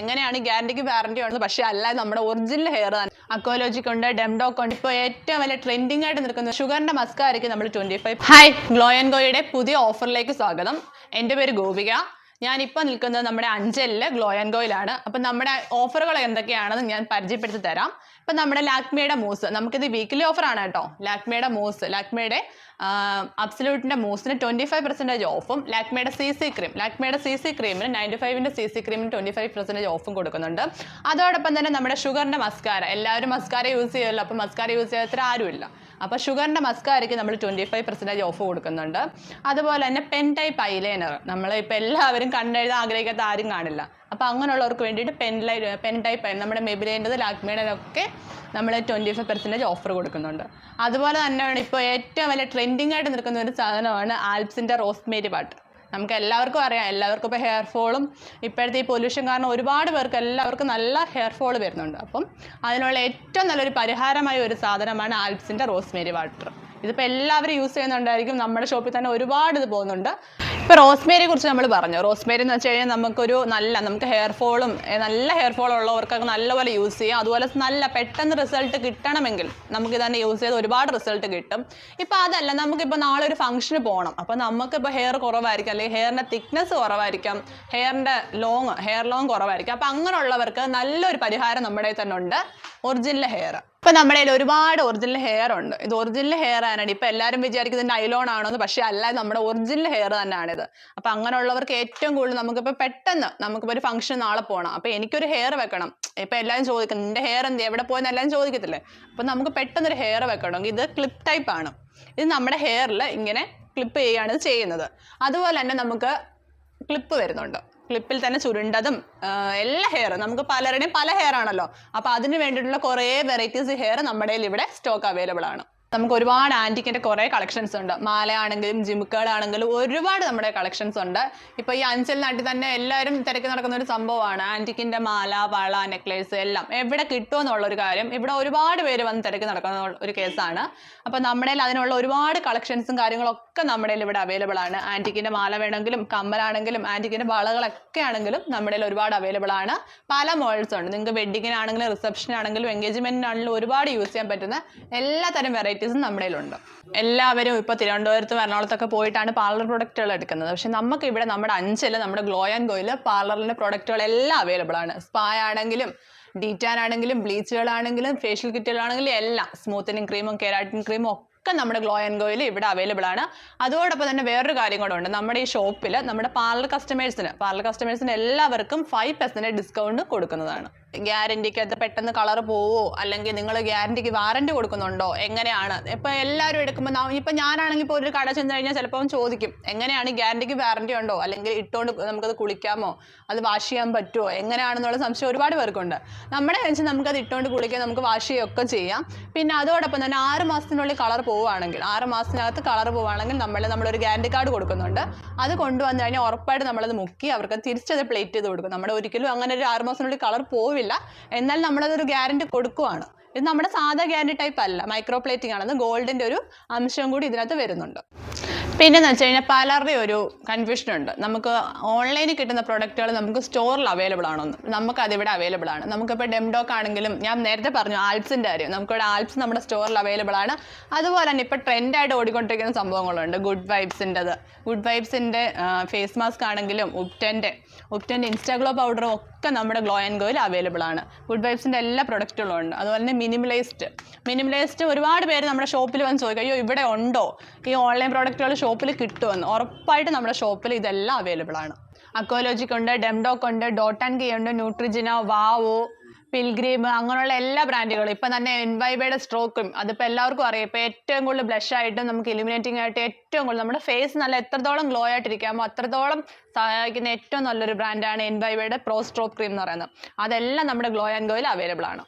എങ്ങനെയാണ് ഗ്യാരണ്ടിക്ക് വാറണ്ടി ഉള്ളത്? പക്ഷേ അല്ല നമ്മുടെ ഒറിജിനൽ ഹെയർ ആണ് അക്കോലോജിക്ക് ഉണ്ട് ഡെംഡോക്ക് ഉണ്ട്. ഇപ്പോൾ ഏറ്റവും വലിയ ട്രെൻഡിങ് ആയിട്ട് നിൽക്കുന്ന ഷുഗറിന്റെ മസ്കാരയ്ക്ക് നമ്മൾ twenty five hi glow and ഗോയുടെ പുതിയ ഓഫറിലേക്ക് സ്വാഗതം. എന്റെ പേര് ഗോപിക. ഞാനിപ്പോൾ നിൽക്കുന്നത് നമ്മുടെ അഞ്ചലിലെ ഗ്ലോ ആൻഡ് ഗോയിലാണ് അപ്പം നമ്മുടെ ഓഫറുകൾ എന്തൊക്കെയാണെന്ന് ഞാൻ പരിചയപ്പെടുത്തി തരാം. ഇപ്പം നമ്മുടെ ലാക്മിയുടെ മൂസ്. നമുക്കിത് വീക്കിലി ആണ് കേട്ടോ. ലാക്മിയുടെ മൂസ്. ലാക്മിയുടെ അബ്സലൂട്ടിന്റെ മൂസിന് ട്വന്റി ഫൈവ് പെർസെന്റേജ് ഓഫും ലാക്മിയുടെ സി സി ക്രീം ലാക്മിയുടെ സി സി ക്രീമിന് നയന്റി ഫൈവിന്റെ സി സി ക്രീമിന് ട്വന്റി ഫൈവ് പെർസെന്റേജ് ഓഫും കൊടുക്കുന്നുണ്ട്. അതോടൊപ്പം തന്നെ നമ്മുടെ ഷുഗറിന്റെ മസ്കാര എല്ലാവരും മസ്കാര യൂസ് ചെയ്യുമല്ലോ. അപ്പോൾ മസ്കാര യൂസ് ചെയ്യാത്ത ആരുമില്ല. അപ്പോൾ ഷുഗറിന്റെ മസ്കാരയ്ക്ക് നമ്മൾ ട്വന്റി ഫൈവ് പെർസെന്റേജ് ഓഫ് കൊടുക്കുന്നുണ്ട്. അതുപോലെ തന്നെ പെൻ ടൈപ്പ് ഐലൈനർ നമ്മൾ ഇപ്പോൾ എല്ലാവരും കണ്ടെഴുതാൻ ആഗ്രഹിക്കാത്ത ആരും കാണില്ല. അപ്പോൾ അങ്ങനെയുള്ളവർക്ക് വേണ്ടിയിട്ട് പെൻ ലൈ പെൻ ടൈപ്പ് നമ്മുടെ മെബിലേന്റെത് ലാക്മിയുടെ ഒക്കെ നമ്മൾ ട്വന്റി ഫൈവ് പെർസെന്റേജ് ഓഫർ കൊടുക്കുന്നുണ്ട്. അതുപോലെ തന്നെയാണ് ഇപ്പോൾ ഏറ്റവും വലിയ ട്രെൻഡിങ് ആയിട്ട് നിൽക്കുന്ന ഒരു സാധനമാണ് ആൽപ്സിന്റെ റോസ്മേരി പാട്ട് നമുക്ക് എല്ലാവർക്കും അറിയാം. എല്ലാവർക്കും ഇപ്പോൾ ഹെയർ ഫോളും ഇപ്പോഴത്തെ ഈ പൊല്യൂഷൻ കാരണം ഒരുപാട് പേർക്ക് എല്ലാവർക്കും നല്ല ഹെയർ ഫോൾ വരുന്നുണ്ട്. അപ്പം അതിനുള്ള ഏറ്റവും നല്ലൊരു പരിഹാരമായ ഒരു സാധനമാണ് ആൽപ്സിന്റെ റോസ്മേരി വാട്ടർ. ഇതിപ്പോൾ എല്ലാവരും യൂസ് ചെയ്യുന്നുണ്ടായിരിക്കും. നമ്മുടെ ഷോപ്പിൽ തന്നെ ഒരുപാട് ഇത് പോകുന്നുണ്ട്. ഇപ്പോൾ റോസ്മേരിയെ കുറിച്ച് നമ്മൾ പറഞ്ഞു. റോസ്മേരി എന്ന് വെച്ച് കഴിഞ്ഞാൽ നമുക്കൊരു നല്ല നമുക്ക് ഹെയർ ഫോളും നല്ല ഹെയർ ഫോൾ ഉള്ളവർക്കൊക്കെ നല്ലപോലെ യൂസ് ചെയ്യാം. അതുപോലെ നല്ല പെട്ടെന്ന് റിസൾട്ട് കിട്ടണമെങ്കിൽ നമുക്ക് ഇതന്നെ യൂസ് ചെയ്ത് ഒരുപാട് റിസൾട്ട് കിട്ടും. ഇപ്പോൾ അതല്ല നമുക്കിപ്പോൾ നാളെ ഒരു ഫംഗ്ഷന് പോകണം അപ്പോൾ നമുക്കിപ്പോൾ ഹെയർ കുറവായിരിക്കും അല്ലെങ്കിൽ ഹെയറിന്റെ തിക്നെസ് കുറവായിരിക്കാം ഹെയറിന്റെ ലോങ് ഹെയർ ലോങ് കുറവായിരിക്കും. അപ്പോൾ അങ്ങനെയുള്ളവർക്ക് നല്ലൊരു പരിഹാരം നമ്മുടെ തന്നെ ഉണ്ട്. ഒറിജിനൽ ഹെയർ ഇപ്പം നമ്മുടെ കയ്യിൽ ഒരുപാട് ഒറിജിനൽ ഹെയർ ഉണ്ട്. ഇത് ഒറിജിനൽ ഹെയർ ആണ് ഇപ്പം എല്ലാവരും വിചാരിക്കുന്നത് നൈലോൺ ആണെന്ന് പക്ഷേ അല്ല നമ്മുടെ ഒറിജിനൽ ഹെയർ തന്നെയാണിത് അപ്പം അങ്ങനെയുള്ളവർക്ക് ഏറ്റവും കൂടുതൽ നമുക്കിപ്പോൾ പെട്ടെന്ന് നമുക്കിപ്പോൾ ഒരു ഫംഗ്ഷൻ നാളെ പോകണം അപ്പോൾ എനിക്കൊരു ഹെയർ വെക്കണം. ഇപ്പം എല്ലാവരും ചോദിക്കും നിന്റെ ഹെയർ എന്ത് എവിടെ പോയെന്ന് എല്ലാവരും ചോദിക്കത്തില്ലേ? അപ്പം നമുക്ക് പെട്ടെന്ന് ഒരു ഹെയർ വെക്കണമെങ്കിൽ ഇത് ക്ലിപ്പ് ടൈപ്പ് ആണ്. ഇത് നമ്മുടെ ഹെയറിൽ ഇങ്ങനെ ക്ലിപ്പ് ചെയ്യുകയാണ് ചെയ്യുന്നത്. അതുപോലെ തന്നെ നമുക്ക് ക്ലിപ്പ് വരുന്നുണ്ട്. ക്ലിപ്പിൽ തന്നെ ചുരുണ്ടതും എല്ലാ ഹെയർ നമുക്ക് പലരുടെയും പല ഹെയർ ആണല്ലോ. അപ്പോൾ അതിന് വേണ്ടിയിട്ടുള്ള കുറേ വെറൈറ്റീസ് ഹെയർ നമ്മുടെ ഇവിടെ സ്റ്റോക്ക് അവൈലബിൾ ആണ്. നമുക്ക് ഒരുപാട് ആന്റിക്കിന്റെ കുറേ കളക്ഷൻസ് ഉണ്ട്. മാലയാണെങ്കിലും ജിമുക്കുകളാണെങ്കിലും ഒരുപാട് നമ്മുടെ കളക്ഷൻസ് ഉണ്ട്. ഇപ്പോൾ ഈ അഞ്ചൽ നാട്ടിൽ തന്നെ എല്ലാവരും തിരക്കി നടക്കുന്ന ഒരു സംഭവമാണ്. ആന്റിക്കിന്റെ മാല വള നെക്ലേസ് എല്ലാം എവിടെ കിട്ടുമെന്നുള്ള ഒരു കാര്യം. ഇവിടെ ഒരുപാട് പേര് വന്ന് തിരക്കി നടക്കുന്ന ഒരു കേസാണ്. അപ്പോൾ നമ്മുടെ അതിനുള്ള ഒരുപാട് കളക്ഷൻസും കാര്യങ്ങളൊക്കെ നമ്മുടെ ഇവിടെ അവൈലബിൾ ആണ്. ആന്റിക്കിന്റെ മാല വേണമെങ്കിലും കമ്മലാണെങ്കിലും ആന്റിക്കിന്റെ വളകളൊക്കെ ആണെങ്കിലും നമ്മുടെ ഒരുപാട് അവൈലബിൾ ആണ്. പല മോഡൽസ് ഉണ്ട്. നിങ്ങൾക്ക് വെഡിങ്ങിനാണെങ്കിലും റിസപ്ഷനാണെങ്കിലും എൻഗേജ്മെന്റിനാണെങ്കിലും ഒരുപാട് യൂസ് ചെയ്യാൻ പറ്റുന്ന എല്ലാ തരം വെറൈറ്റീസും നമ്മുടെ കയ്യിലുണ്ട്. എല്ലാവരും ഇപ്പോൾ തിരുവനന്തപുരത്തും എറണാകുളത്തൊക്കെ പോയിട്ടാണ് പാർലർ പ്രൊഡക്റ്റുകൾ എടുക്കുന്നത്. പക്ഷെ നമുക്ക് ഇവിടെ നമ്മുടെ അഞ്ചിൽ നമ്മുടെ ഗ്ലോ ആൻഡ് ഗോയിൽ പാർലറിന്റെ പ്രൊഡക്റ്റുകൾ എല്ലാം അവൈലബിൾ ആണ്. സ്പാ ആണെങ്കിലും ഡീറ്റാൻ ആണെങ്കിലും ബ്ലീച്ചുകളാണെങ്കിലും ഫേഷ്യൽ കിറ്റുകളാണെങ്കിലും എല്ലാം സ്മൂത്തനിങ് ക്രീമും കെരാറ്റിൻ ക്രീമും ഒക്കെ നമ്മുടെ ഗ്ലോ ആൻഡ് ഗോയിൽ ഇവിടെ അവൈലബിൾ ആണ്. അതോടൊപ്പം തന്നെ വേറൊരു കാര്യം കൂടെ ഉണ്ട്. നമ്മുടെ ഈ ഷോപ്പിൽ നമ്മുടെ പാർലർ കസ്റ്റമേഴ്സിന് പാർലർ കസ്റ്റമേഴ്സിന് എല്ലാവർക്കും ഫൈവ് പെർസെന്റേജ് ഡിസ്കൗണ്ട് കൊടുക്കുന്നതാണ്. ഗ്യാരണ്ടിക്ക് അത് പെട്ടെന്ന് കളർ പോവോ? അല്ലെങ്കിൽ നിങ്ങൾ ഗ്യാരണ്ടിക്ക് വാറണ്ടി കൊടുക്കുന്നുണ്ടോ? എങ്ങനെയാണ്? ഇപ്പം എല്ലാവരും എടുക്കുമ്പോൾ ഇപ്പൊ ഇപ്പം ഞാനാണെങ്കിൽ ഇപ്പോൾ ഒരു കട ചെന്ന് കഴിഞ്ഞാൽ ചിലപ്പം ചോദിക്കും എങ്ങനെയാണ് ഗ്യാരണ്ടിക്ക് വാറണ്ടി ഉണ്ടോ? അല്ലെങ്കിൽ ഇട്ടുകൊണ്ട് നമുക്കത് കുളിക്കാമോ? അത് വാഷ് ചെയ്യാൻ പറ്റുമോ എങ്ങനെയാണെന്നുള്ള സംശയം ഒരുപാട് പേർക്കുണ്ട്. നമ്മുടെ വെച്ച് അത് ഇട്ടുകൊണ്ട് കുളിക്കാം നമുക്ക് വാഷ് ചെയ്യുകയൊക്കെ ചെയ്യാം. പിന്നെ അതോടൊപ്പം തന്നെ ആറ് മാസത്തിനുള്ളിൽ കളർ പോവുകയാണെങ്കിൽ ആറ് മാസത്തിനകത്ത് കളർ പോവുകയാണെങ്കിൽ നമ്മൾ നമ്മളൊരു ഗ്യാരണ്ടി കാർഡ് കൊടുക്കുന്നുണ്ട്. അത് കൊണ്ടുവന്നു കഴിഞ്ഞാൽ ഉറപ്പായിട്ട് നമ്മളത് മുക്കി അവർക്ക് തിരിച്ചത് പ്ലേറ്റ് ചെയ്ത് കൊടുക്കും. നമ്മുടെ ഒരിക്കലും അങ്ങനെ ഒരു ആറ് മാസത്തിനുള്ളിൽ കളർ പോവില്ല. എന്നാൽ നമ്മളതൊരു ഗ്യാരണ്ടി കൊടുക്കുവാണ്. ഇത് നമ്മുടെ സാധാ ഗ്യാരണ്ടി ടൈപ്പ് അല്ല. മൈക്രോ പ്ലേറ്റിംഗ് ആണ് ഗോൾഡിന്റെ ഒരു അംശം കൂടി ഇതിനകത്ത് വരുന്നുണ്ട്. പിന്നെന്ന് വെച്ച് കഴിഞ്ഞാൽ പലരുടെയും ഒരു കൺഫ്യൂഷൻ ഉണ്ട്. നമുക്ക് ഓൺലൈനിൽ കിട്ടുന്ന പ്രൊഡക്റ്റുകൾ നമുക്ക് സ്റ്റോറിൽ അവൈലബിൾ ആണെന്ന് നമുക്ക് അതിവിടെ അവൈലബിൾ ആണ്. നമുക്കിപ്പോൾ ഡെംഡോക്ക് ആണെങ്കിലും ഞാൻ നേരത്തെ പറഞ്ഞു ആൽപ്സിന്റെ കാര്യം. നമുക്കിവിടെ ആൽപ്സ് നമ്മുടെ സ്റ്റോറിൽ അവൈലബിൾ ആണ്. അതുപോലെ തന്നെ ഇപ്പോൾ ട്രെൻഡായിട്ട് ഓടിക്കൊണ്ടിരിക്കുന്ന സംഭവങ്ങളുണ്ട്. ഗുഡ് വൈബ്സിന്റെത് ഗുഡ് വൈബ്സിന്റെ ഫേസ് മാസ്ക് ആണെങ്കിലും ഉപ്റ്റന്റെ ഉപ്റ്റന്റെ ഇൻസ്റ്റാഗ്ലോ പൗഡറും ഒക്കെ നമ്മുടെ ഗ്ലോ ആൻഡ് ഗോയിൽ അവൈലബിൾ ആണ്. ഗുഡ് വൈബ്സിന്റെ എല്ലാ പ്രൊഡക്റ്റുകളും ഉണ്ട്. അതുപോലെ തന്നെ മിനിമലൈസ്ഡ് മിനിമലൈസ്ഡ് ഒരുപാട് പേര് നമ്മുടെ ഷോപ്പിൽ വന്ന് ചോദിക്കും അയ്യോ ഇവിടെ ഉണ്ടോ? ഈ ഓൺലൈൻ പ്രോഡക്റ്റുകൾ ഷോപ്പിൽ കിട്ടുമെന്ന്. ഉറപ്പായിട്ട് നമ്മുടെ ഷോപ്പിൽ ഇതെല്ലാം അവൈലബിൾ ആണ്. അക്കോലോജിക് ഉണ്ട് ഡെംഡോക്ക് ഉണ്ട് ഡോട്ട് ആൻഡ് കെ ഉണ്ട് ന്യൂട്രിജിന വാവോ പിൽഗ്രീം അങ്ങനെയുള്ള എല്ലാ ബ്രാൻഡുകളും ഇപ്പം തന്നെ എൻവൈബയുടെ സ്ട്രോക്കും അതിപ്പോൾ എല്ലാവർക്കും അറിയാം. ഇപ്പോൾ ഏറ്റവും കൂടുതൽ ബ്ലഷ് ആയിട്ടും നമുക്ക് ഇലിമിനേറ്റിംഗ് ആയിട്ട് ഏറ്റവും കൂടുതൽ നമ്മുടെ ഫേസ് നല്ല എത്രത്തോളം ഗ്ലോ ആയിട്ടിരിക്കാമോ അത്രത്തോളം സഹായിക്കുന്ന ഏറ്റവും നല്ലൊരു ബ്രാൻഡാണ് എൻവൈബയുടെ പ്രോ സ്ട്രോക്ക് ക്രീം എന്ന് പറയുന്നത്. അതെല്ലാം നമ്മുടെ ഗ്ലോ ആൻഡ് ഗോയിൽ അവൈലബിൾ ആണ്.